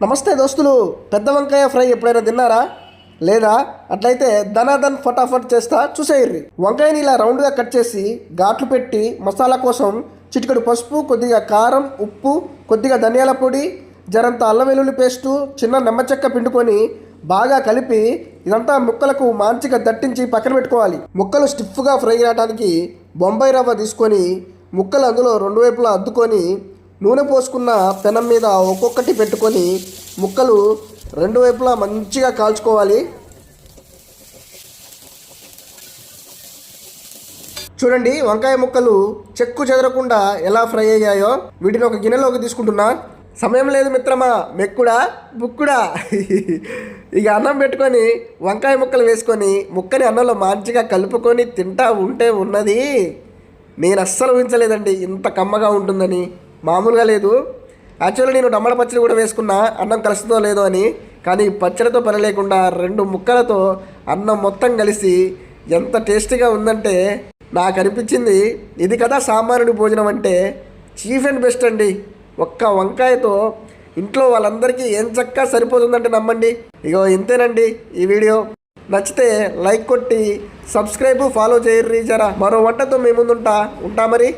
నమస్తే దోస్తులు పెద్ద వంకాయ ఫ్రై ఎప్పుడైనా తిన్నారా? లేదా? అట్లయితే ధనాధన్ ఫటాఫట్ చేస్తా చూసేయర్రి వంకాయని ఇలా రౌండ్గా కట్ చేసి ఘాట్లు పెట్టి మసాలా కోసం చిటికెడు పసుపు కొద్దిగా కారం ఉప్పు కొద్దిగా ధనియాల పొడి జరంత అల్లం వెల్లుల్లి పేస్టు చిన్న నిమ్మ చెక్క పిండుకొని బాగా కలిపి ఇదంతా ముక్కలకు మాంచిగా దట్టించి పక్కన పెట్టుకోవాలి. ముక్కలు స్టిఫ్గా ఫ్రై చేయడానికి బొంబాయి రవ్వ తీసుకొని ముక్కలు అందులో రెండు వైపులా అద్దుకొని నూనె పోసుకున్న పెనం మీద ఒక్కొక్కటి పెట్టుకొని ముక్కలు రెండు వైపులా మంచిగా కాల్చుకోవాలి. చూడండి వంకాయ ముక్కలు చెక్కు చెదరకుండా ఎలా ఫ్రై అయ్యాయో. వీటిని ఒక గిన్నెలోకి తీసుకుంటున్నా. సమయం లేదు మిత్రమా మెక్కుడా బుక్కుడా. ఇక అన్నం పెట్టుకొని వంకాయ ముక్కలు వేసుకొని ముక్కని అన్నంలో మంచిగా కలుపుకొని తింటా ఉంటే ఉన్నది. నేను అస్సలు ఊహించలేదండి ఇంత కమ్మగా ఉంటుందని. మామూలుగా లేదు. యాక్చువల్లీ నేను టమాటా పచ్చడి కూడా వేసుకున్నా అన్నం కలుస్తుందో లేదో అని కానీ పచ్చడితో పని లేకుండా రెండు ముక్కలతో అన్నం మొత్తం కలిసి ఎంత టేస్టీగా ఉందంటే నాకు అనిపించింది ఇది కదా సామాన్యుడి భోజనం అంటే చీఫ్ అండ్ బెస్ట్ అండి. ఒక్క వంకాయతో ఇంట్లో వాళ్ళందరికీ ఏం చక్కగా సరిపోతుందంటే నమ్మండి. ఇగో ఇంతేనండి ఈ వీడియో. నచ్చితే లైక్ కొట్టి సబ్స్క్రైబ్ ఫాలో చేయర్రీ జరా. మరో వంటతో మీ ముందుంటా. ఉంటా మరి.